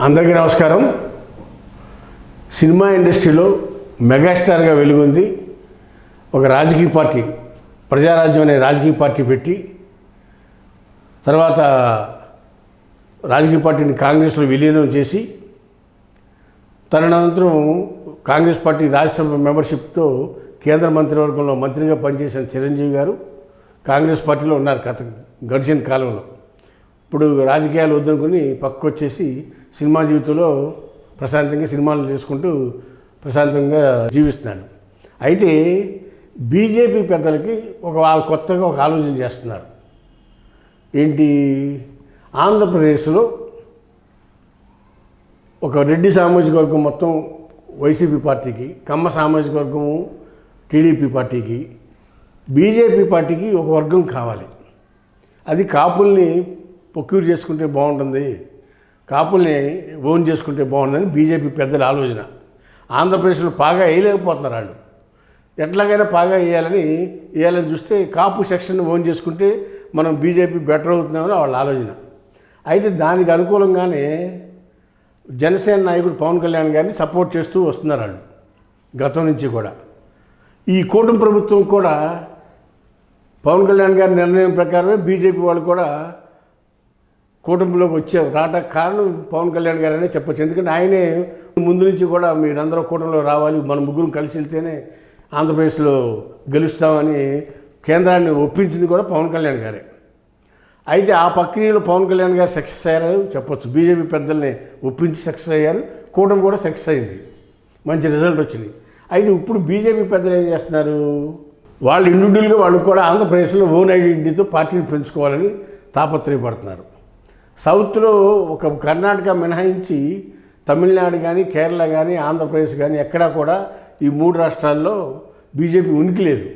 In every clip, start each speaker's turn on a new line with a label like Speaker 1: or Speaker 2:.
Speaker 1: అందరికీ నమస్కారం. సినిమా ఇండస్ట్రీలో మెగాస్టార్గా వెలుగుంది ఒక రాజకీయ పార్టీ ప్రజారాజ్యం అనే రాజకీయ పార్టీ పెట్టి తర్వాత రాజకీయ పార్టీని కాంగ్రెస్లో విలీనం చేసి తదనంతరం కాంగ్రెస్ పార్టీ రాజ్యసభ మెంబర్షిప్తో కేంద్ర మంత్రివర్గంలో మంత్రిగా పనిచేసిన చిరంజీవి గారు కాంగ్రెస్ పార్టీలో ఉన్నారు గత గడిచిన కాలంలో. ఇప్పుడు రాజకీయాలు వద్దనుకుని పక్కకు వచ్చేసి సినిమా జీవితంలో ప్రశాంతంగా సినిమాలు చేసుకుంటూ ప్రశాంతంగా జీవిస్తున్నాడు అయితే బీజేపీ పెద్దలకి ఒక వాళ్ళు కొత్తగా ఒక ఆలోచన చేస్తున్నారు. ఏంటి? ఆంధ్రప్రదేశ్లో ఒక రెడ్డి సామాజిక వర్గం మొత్తం వైసీపీ పార్టీకి కమ్మ సామాజిక వర్గం టీడీపీ పార్టీకి బీజేపీ పార్టీకి ఒక వర్గం కావాలి. అది కాపుల్ని ప్రొక్యూర్ చేసుకుంటే బాగుంటుంది. కాపుల్ని ఓన్ చేసుకుంటే బాగుందని బీజేపీ పెద్దల ఆలోచన. ఆంధ్రప్రదేశ్లో పాగా వేయలేకపోతున్నారు వాళ్ళు. ఎట్లాగైనా పాగా వేయాలని వేయాలని చూస్తే కాపు సెక్షన్ ఓన్ చేసుకుంటే మనం బీజేపీ బెటర్ అవుతున్నామని వాళ్ళ ఆలోచన. అయితే దానికి అనుకూలంగానే జనసేన నాయకుడు పవన్ కళ్యాణ్ గారిని సపోర్ట్ చేస్తూ వస్తున్నారు వాళ్ళు గతం నుంచి కూడా. ఈ కూటమి ప్రభుత్వం కూడా పవన్ కళ్యాణ్ గారి నిర్ణయం ప్రకారమే బీజేపీ వాళ్ళు కూడా కూటమిలోకి వచ్చారు రావడానికి కారణం పవన్ కళ్యాణ్ గారనే చెప్పొచ్చు. ఎందుకంటే ఆయనే ముందు నుంచి కూడా మీరందరూ కూటమిలో రావాలి మన ముగ్గురు కలిసి వెళ్తేనే ఆంధ్రప్రదేశ్లో గెలుస్తామని కేంద్రాన్ని ఒప్పించింది కూడా పవన్ కళ్యాణ్ గారే. అయితే ఆ ప్రక్రియలో పవన్ కళ్యాణ్ గారు సక్సెస్ అయ్యారు చెప్పొచ్చు. బీజేపీ పెద్దల్ని ఒప్పించి సక్సెస్ అయ్యారు. కూటమి కూడా సక్సెస్ అయింది. మంచి రిజల్ట్ వచ్చింది. అయితే ఇప్పుడు బీజేపీ పెద్దలు ఏం చేస్తున్నారు? వాళ్ళు ఇండివిజువల్గా వాళ్ళు కూడా ఆంధ్రప్రదేశ్లో ఓన్ ఐడెంటిటీతో పార్టీని పెంచుకోవాలని తాపత్రయపడుతున్నారు. సౌత్లో ఒక కర్ణాటక మినహాయించి తమిళనాడు కానీ కేరళ కానీ ఆంధ్రప్రదేశ్ కానీ ఎక్కడా కూడా ఈ మూడు రాష్ట్రాల్లో బీజేపీ ఉనికి లేదు.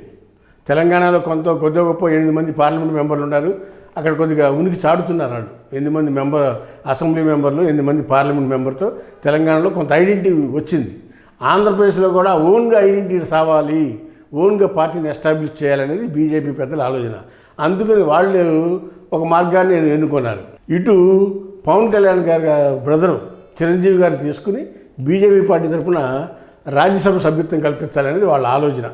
Speaker 1: తెలంగాణలో కొంత కొద్దిగా గొప్ప ఎనిమిది మంది పార్లమెంట్ మెంబర్లు ఉన్నారు. అక్కడ కొద్దిగా ఉనికి చాటుతున్నారు వాళ్ళు. ఎనిమిది మంది మెంబర్ అసెంబ్లీ మెంబర్లు ఎనిమిది మంది పార్లమెంట్ మెంబర్తో తెలంగాణలో కొంత ఐడెంటిటీ వచ్చింది. ఆంధ్రప్రదేశ్లో కూడా ఓన్గా ఐడెంటిటీ రావాలి ఓన్గా పార్టీని ఎస్టాబ్లిష్ చేయాలనేది బీజేపీ పెద్దల ఆలోచన. అందుకని వాళ్ళు ఒక మార్గాన్ని ఎన్నుకున్నారు. ఇటు పవన్ కళ్యాణ్ గారి బ్రదరు చిరంజీవి గారు తీసుకుని బీజేపీ పార్టీ తరఫున రాజ్యసభ సభ్యత్వం కల్పించాలనేది వాళ్ళ ఆలోచన.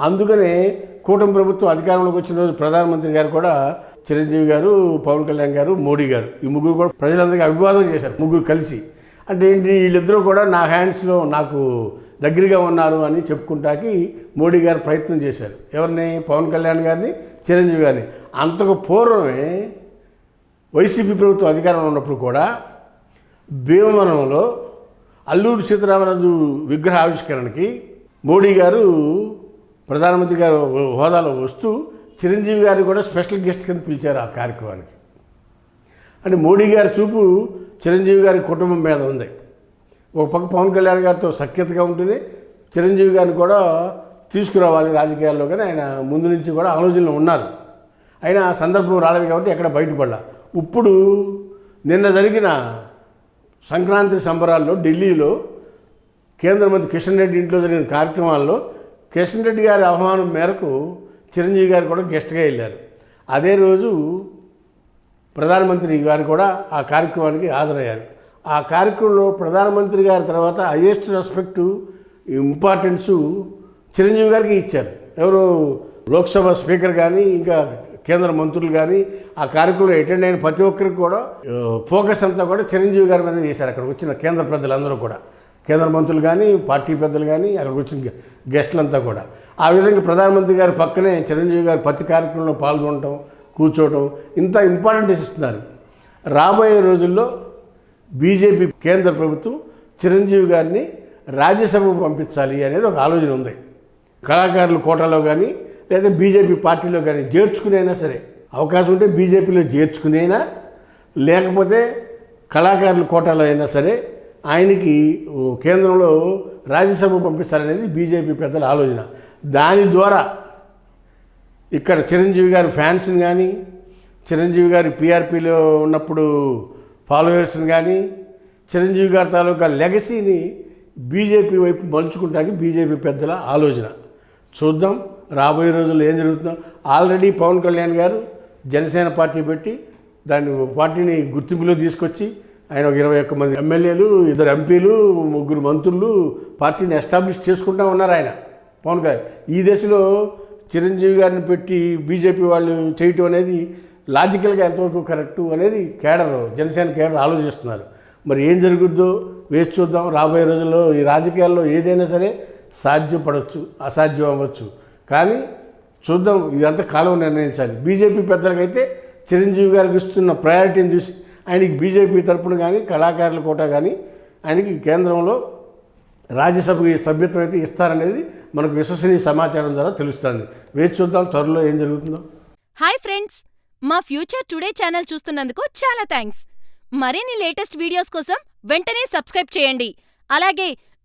Speaker 1: అందుకనే కూటమి ప్రభుత్వం అధికారంలోకి వచ్చిన రోజు ప్రధానమంత్రి గారు కూడా చిరంజీవి గారు పవన్ కళ్యాణ్ గారు మోడీ గారు ఈ ముగ్గురు కూడా ప్రజలందరికీ అభివాదం చేశారు ముగ్గురు కలిసి. అంటే ఏంటి వీళ్ళిద్దరూ కూడా నా హ్యాండ్స్లో నాకు దగ్గరగా ఉన్నారు అని చెప్పుకుంటాకి మోడీ గారు ప్రయత్నం చేశారు. ఎవరిని? పవన్ కళ్యాణ్ గారిని చిరంజీవి గారిని. అంతకు పూర్వమే వైసీపీ ప్రభుత్వం అధికారంలో ఉన్నప్పుడు కూడా భీమవరంలో అల్లూరు సీతారామరాజు విగ్రహ ఆవిష్కరణకి మోడీ గారు ప్రధానమంత్రి గారు హోదాలో వస్తూ చిరంజీవి గారిని కూడా స్పెషల్ గెస్ట్ కింద పిలిచారు ఆ కార్యక్రమానికి. అంటే మోడీ గారి చూపు చిరంజీవి గారి కుటుంబం మీద ఉంది. ఒక పక్క పవన్ కళ్యాణ్ గారితో సఖ్యతగా ఉంటుంది. చిరంజీవి గారిని కూడా తీసుకురావాలి రాజకీయాల్లో కానీ ఆయన ముందు నుంచి కూడా ఆలోచనలు ఉన్నారు. అయినా ఆ సందర్భం రాలేదు కాబట్టి ఎక్కడ బయటపడలా. ఇప్పుడు నిన్న జరిగిన సంక్రాంతి సంబరాల్లో ఢిల్లీలో కేంద్ర మంత్రి కిషన్ రెడ్డి ఇంట్లో జరిగిన కార్యక్రమాల్లో కిషన్ రెడ్డి గారి ఆహ్వానం మేరకు చిరంజీవి గారు కూడా గెస్ట్గా వెళ్ళారు. అదే రోజు ప్రధానమంత్రి గారు కూడా ఆ కార్యక్రమానికి హాజరయ్యారు. ఆ కార్యక్రమంలో ప్రధానమంత్రి గారి తర్వాత హయ్యెస్ట్ రెస్పెక్టు ఇంపార్టెన్సు చిరంజీవి గారికి ఇచ్చారు. ఎవరు లోక్సభ స్పీకర్ కానీ ఇంకా కేంద్ర మంత్రులు కానీ ఆ కార్యక్రమంలో అటెండ్ అయిన ప్రతి ఒక్కరికి కూడా ఫోకస్ అంతా కూడా చిరంజీవి గారి మీద చేశారు. అక్కడికి వచ్చిన కేంద్ర పెద్దలందరూ కూడా. కేంద్ర మంత్రులు కానీ పార్టీ పెద్దలు కానీ అక్కడికి వచ్చిన గెస్టులంతా కూడా. ఆ విధంగా ప్రధానమంత్రి గారి పక్కనే చిరంజీవి గారు ప్రతి కార్యక్రమంలో పాల్గొనటం కూర్చోవటం ఇంత ఇంపార్టెంట్ ఇస్తున్నారు రాబోయే రోజుల్లో బీజేపీ కేంద్ర ప్రభుత్వం చిరంజీవి గారిని రాజ్యసభకు పంపించాలి అనేది ఒక ఆలోచన ఉంది. కళాకారులు కోటాలో కానీ లేదా బీజేపీ పార్టీలో కానీ చేర్చుకునైనా సరే అవకాశం ఉంటే బీజేపీలో చేర్చుకునైనా లేకపోతే కళాకారుల కోటాలో అయినా సరే ఆయనకి కేంద్రంలో రాజ్యసభ పంపిస్తారనేది బీజేపీ పెద్దల ఆలోచన. దాని ద్వారా ఇక్కడ చిరంజీవి గారి ఫ్యాన్స్ని కానీ చిరంజీవి గారి పీఆర్పీలో ఉన్నప్పుడు ఫాలోవర్స్ని కానీ చిరంజీవి గారి తాలూకా లెగసీని బీజేపీ వైపు మలుచుకుంటానికి బీజేపీ పెద్దల ఆలోచన. చూద్దాం. రాబోయే రోజుల్లో ఏం జరుగుతుందో. ఆల్రెడీ పవన్ కళ్యాణ్ గారు జనసేన పార్టీ పెట్టి దాన్ని పార్టీని గుర్తింపులో తీసుకొచ్చి ఆయన ఒక ఇరవై ఒక్క మంది ఎమ్మెల్యేలు ఇద్దరు ఎంపీలు ముగ్గురు మంత్రులు పార్టీని ఎస్టాబ్లిష్ చేసుకుంటూ ఉన్నారు ఆయన. పవన్ కళ్యాణ్ ఈ దశలో చిరంజీవి గారిని పెట్టి బీజేపీ వాళ్ళు చేయటం అనేది లాజికల్గా ఎంతవరకు కరెక్టు అనేది కేడర్ జనసేన కేడర్ ఆలోచిస్తున్నారు. మరి ఏం జరుగుద్దో వేచి చూద్దాం. రాబోయే రోజుల్లో ఈ రాజకీయాల్లో ఏదైనా సరే సాధ్యపడవచ్చు అసాధ్యం అవ్వచ్చు కానీ చూద్దాం ఇదంతా కాలం నిర్ణయించాలి. బీజేపీ పెద్దలకైతే చిరంజీవి గారికి ఇస్తున్న ప్రయారిటీని చూసి ఆయనకి బీజేపీ తరపున కానీ కళాకారుల కోట కానీ ఆయనకి కేంద్రంలో రాజ్యసభకి సభ్యత్వం అయితే ఇస్తారనేది మనకు విశ్వసనీయ సమాచారం ద్వారా తెలుస్తుంది. వేచి చూద్దాం త్వరలో ఏం జరుగుతుందో.
Speaker 2: Hi friends! మా ఫ్యూచర్ టుడే ఛానల్ చూస్తున్నందుకు చాలా థ్యాంక్స్ మరిన్ని లేటెస్ట్ వీడియోస్ కోసం వెంటనే సబ్స్క్రైబ్ చేయండి. అలాగే